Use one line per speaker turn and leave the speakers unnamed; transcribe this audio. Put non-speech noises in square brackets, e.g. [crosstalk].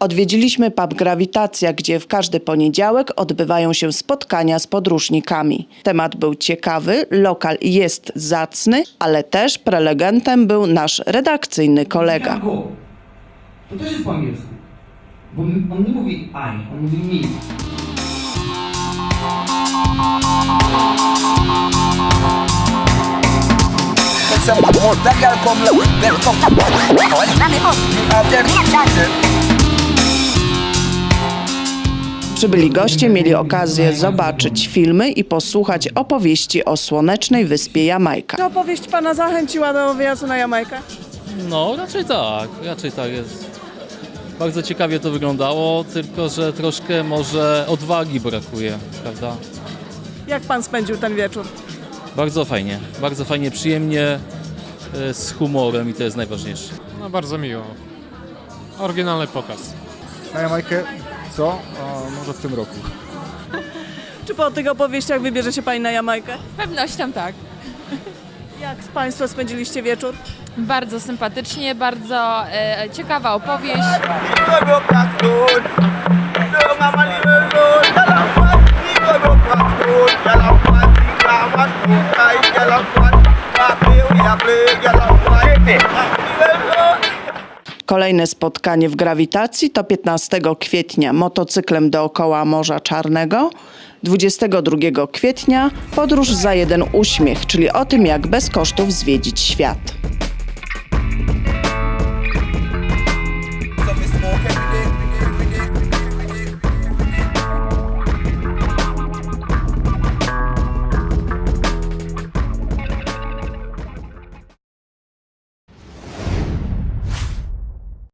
Odwiedziliśmy pub Grawitacja, gdzie w każdy poniedziałek odbywają się spotkania z podróżnikami. Temat był ciekawy, lokal jest zacny, ale też prelegentem był nasz redakcyjny kolega.
To też jest po angielsku. Bo on nie mówi I, on mówi me.
Come Have their chances.
Przybyli goście mieli okazję zobaczyć filmy i posłuchać opowieści o słonecznej wyspie Jamajka.
Czy opowieść pana zachęciła do wyjazdu na Jamajkę?
No, raczej tak, raczej tak jest. Bardzo ciekawie to wyglądało, tylko że troszkę może odwagi brakuje, prawda?
Jak pan spędził ten wieczór?
Bardzo fajnie, bardzo fajnie, przyjemnie, e, z humorem i to jest najważniejsze.
No bardzo miło. Oryginalny pokaz.
Na Jamajkę co? A, może w tym roku. [laughs]
Czy po tych opowieściach wybierze się pani na Jamajkę?
Z pewnością tak.
Jak państwo spędziliście wieczór?
Bardzo sympatycznie, bardzo e, ciekawa opowieść.
Kolejne spotkanie w Grawitacji to 15 kwietnia motocyklem dookoła Morza Czarnego, 22 kwietnia podróż za jeden uśmiech, czyli o tym jak bez kosztów zwiedzić świat.